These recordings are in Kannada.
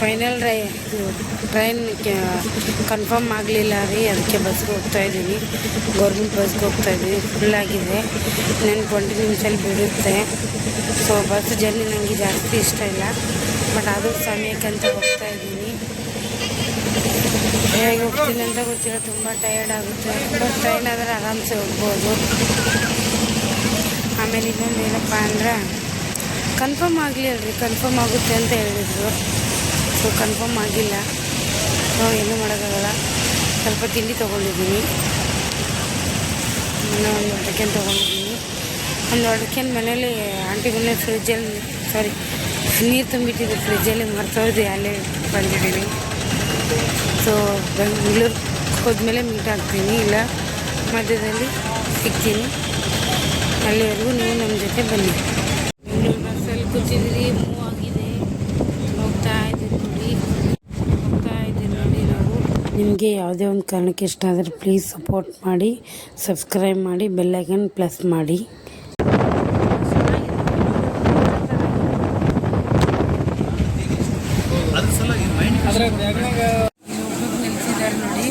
ಫೈನಲ್ ರೈ ಟ್ರೈನ್ ಕನ್ಫರ್ಮ್ ಆಗಲಿಲ್ಲ ರೀ, ಅದಕ್ಕೆ ಬಸ್ಗೆ ಹೋಗ್ತಾ ಇದ್ದೀವಿ ಗೌರ್ಮೆಂಟ್ ಬಸ್ಗೆ ಹೋಗ್ತಾ ಇದ್ದೀವಿ ಫುಲ್ ಆಗಿದೆ. ನಾನು ಟ್ವೆಂಟಿ ನಿಮಿಷಲ್ಲಿ ಬಿಡುತ್ತೆ. ಸೊ ಬಸ್ ಜರ್ನಿ ನನಗೆ ಜಾಸ್ತಿ ಇಷ್ಟ ಇಲ್ಲ. ಬಟ್ ಆದರೂ ಸಮಯಕ್ಕಂತ ಹೋಗ್ತಾ ಇದ್ದೀನಿ ಹೇಗೆ ಹೋಗ್ತೀನಿ ಅಂತ ಗೊತ್ತಿಲ್ಲ. ತುಂಬ ಟಯರ್ಡ್ ಆಗುತ್ತೆ. ಬಟ್ ಟ್ರೈನ್ ಆದರೆ ಆರಾಮ್ಸೆ ಹೋಗ್ಬೋದು. ಆಮೇಲೆ ಇನ್ನೊಂದು ಏನಪ್ಪ ಅಂದ್ರೆ ಕನ್ಫರ್ಮ್ ಆಗಲಿ ಅಲ್ರಿ. ಕನ್ಫರ್ಮ್ ಆಗುತ್ತೆ ಅಂತ ಹೇಳಿದ್ರು. ಸೊ ಕನ್ಫರ್ಮ್ ಆಗಿಲ್ಲ. ನಾವು ಏನೂ ಮಾಡೋಕ್ಕಾಗಲ್ಲ. ಸ್ವಲ್ಪ ತಿಂಡಿ ತೊಗೊಂಡಿದ್ದೀನಿ. ಇನ್ನೂ ಒಂದು ಅಡಕೆನ ತೊಗೊಂಡಿದ್ದೀನಿ. ಒಂದು ಅಡಕೆನ ಮನೇಲಿ ಆಂಟಿ ಮನೆ ಫ್ರಿಜ್ಜಲ್ಲಿ ಸಾರಿ ನೀರು ತುಂಬಿಟ್ಟಿದ್ದು ಫ್ರಿಜ್ಜಲ್ಲಿ ಮರ್ತೋದು ಅಲ್ಲೇ ಬಂದಿದ್ದೀನಿ. ಸೊ ಬೆಂಗಳೂರು ಹೋದ್ಮೇಲೆ ಮೀಟ್ ಆಗ್ತೀನಿ. ಇಲ್ಲ, ಮಧ್ಯದಲ್ಲಿ ಸಿಗ್ತೀನಿ. ಅಲ್ಲಿವರೆಗೂ ನೀವು ನಮ್ಮ ಜೊತೆ ಬನ್ನಿ ಬೆಂಗಳೂರು ಬಸ್ಸಲ್ಲಿ ಕೂತಿದ್ರಿ ಮೂವ್ ಆಗಿದೆ ಹೋಗ್ತಾ ಇದ್ದೀವಿ ನೋಡಿ ಹೋಗ್ತಾ ಇದ್ದೀವಿ ನೋಡಿ ನಾವು ನಿಮಗೆ ಯಾವುದೇ ಒಂದು ಕಾರಣಕ್ಕೆ ಇಷ್ಟ ಆದರೆ ಪ್ಲೀಸ್ ಸಪೋರ್ಟ್ ಮಾಡಿ ಸಬ್ಸ್ಕ್ರೈಬ್ ಮಾಡಿ ಬೆಲ್ಲೈಕನ್ ಪ್ಲಸ್ ಮಾಡಿ. ನಿಲ್ಸಿದ್ದಾರೆ ನೋಡಿ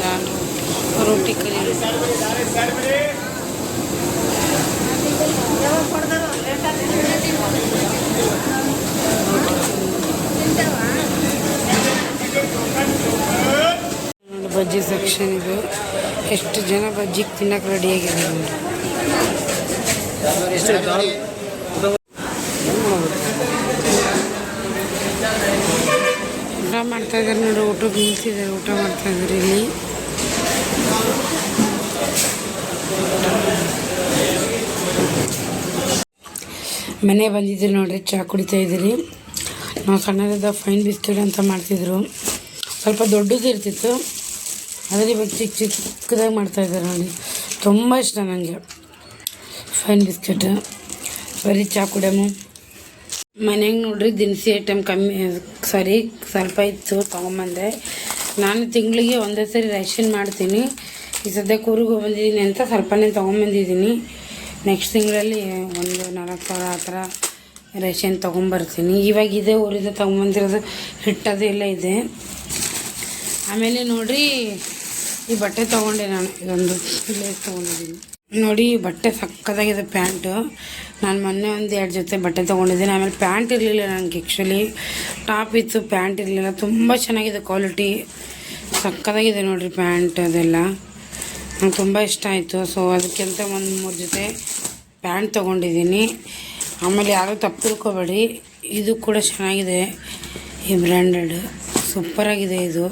ನಾನು ರೋಟಿ ಕಲಿ ನೋಡಿ ಬಜ್ಜಿ ಸೆಕ್ಷನ್ ಇದು. ಎಷ್ಟು ಜನ ಬಜ್ಜಿಗೆ ತಿನ್ನಕ್ಕೆ ರೆಡಿಯಾಗಿದೆ ನೋಡಿ. ಊಟ ಮಾಡ್ತಾ ಇದ್ದಾರೆ ನೋಡಿ ಊಟ ಬೀಳ್ತಿದ್ದಾರೆ ಊಟ ಮಾಡ್ತಾ ಇದ್ದಾರೆ ಇಲ್ಲಿ. ಮನೆ ಬಂದಿದ್ದೀರಿ ನೋಡ್ರಿ ಚಹಾ ಕುಡಿತಾ ಇದ್ದೀರಿ. ನಾವು ಸಣ್ಣದಾದ ಫೈನ್ ಬಿಸ್ಕೆಟ್ ಅಂತ ಮಾಡ್ತಿದ್ರು. ಸ್ವಲ್ಪ ದೊಡ್ಡದು ಇರ್ತಿತ್ತು. ಆದರೆ ಇವಾಗ ಚಿಕ್ಕ ಚಿಕ್ಕದಾಗಿ ಮಾಡ್ತಾ ಇದ್ದಾರೆ ನೋಡಿ. ತುಂಬ ಇಷ್ಟ ನನಗೆ ಫೈನ್ ಬಿಸ್ಕೆಟ್ ಬರೀ ಚಾ ಕುಡಿಯಮು ಮನೆಗೆ ನೋಡ್ರಿ ದಿನಸಿ ಐಟಮ್ ಕಮ್ಮಿ, ಸಾರಿ ಸ್ವಲ್ಪ ಇತ್ತು ತೊಗೊಂಬಂದೆ. ನಾನು ತಿಂಗಳಿಗೆ ಒಂದೇ ಸರಿ ರೇಷನ್ ಮಾಡ್ತೀನಿ. ಈ ಸದ್ಯಕ್ಕೆ ಊರಿಗೆ ಬಂದಿದ್ದೀನಿ ಅಂತ ಸ್ವಲ್ಪನೇ ತೊಗೊಂಬಂದಿದ್ದೀನಿ. ನೆಕ್ಸ್ಟ್ ತಿಂಗಳಲ್ಲಿ ಒಂದು ನಾಲ್ಕು ಸಾವಿರ ಆ ಥರ ರೇಷನ್ ತೊಗೊಂಬರ್ತೀನಿ. ಇವಾಗ ಇದೇ ಊರಿಂದ ತೊಗೊಂಬಂದಿರೋದು ಹಿಟ್ಟದು ಎಲ್ಲ ಇದೆ. ಆಮೇಲೆ ನೋಡ್ರಿ ಈ ಬಟ್ಟೆ ತೊಗೊಂಡೆ ನಾನು. ಇದೊಂದು ಲೇಸ್ ತೊಗೊಂಡಿದ್ದೀನಿ. ನೋಡಿ ಬಟ್ಟೆ ಸಕ್ಕತ್ತಾಗಿದೆ ಪ್ಯಾಂಟು. ನಾನು ಮೊನ್ನೆ ಒಂದು ಎರಡು ಜೊತೆ ಬಟ್ಟೆ ತೊಗೊಂಡಿದ್ದೀನಿ. ಆಮೇಲೆ ಪ್ಯಾಂಟ್ ಇರಲಿಲ್ಲ ನನಗೆ ಆ್ಯಕ್ಚುಲಿ ಟಾಪ್ ಇತ್ತು, ಪ್ಯಾಂಟ್ ಇರಲಿಲ್ಲ. ತುಂಬ ಚೆನ್ನಾಗಿದೆ ಕ್ವಾಲಿಟಿ ಸಕ್ಕತ್ತಾಗಿದೆ ನೋಡಿರಿ ಪ್ಯಾಂಟ್ ಅದೆಲ್ಲ. ನಂಗೆ ತುಂಬ ಇಷ್ಟ ಆಯಿತು. ಸೊ ಅದಕ್ಕಿಂತ ಒಂದು ಮೂರು ಜೊತೆ ಪ್ಯಾಂಟ್ ತೊಗೊಂಡಿದ್ದೀನಿ. ಆಮೇಲೆ ಯಾರೂ ತಪ್ಪು ತಿಳ್ಕೊಬೇಡಿ. ಇದು ಕೂಡ ಚೆನ್ನಾಗಿದೆ. ಈ ಬ್ರ್ಯಾಂಡೆಡ್ ಸೂಪರಾಗಿದೆ ಇದು.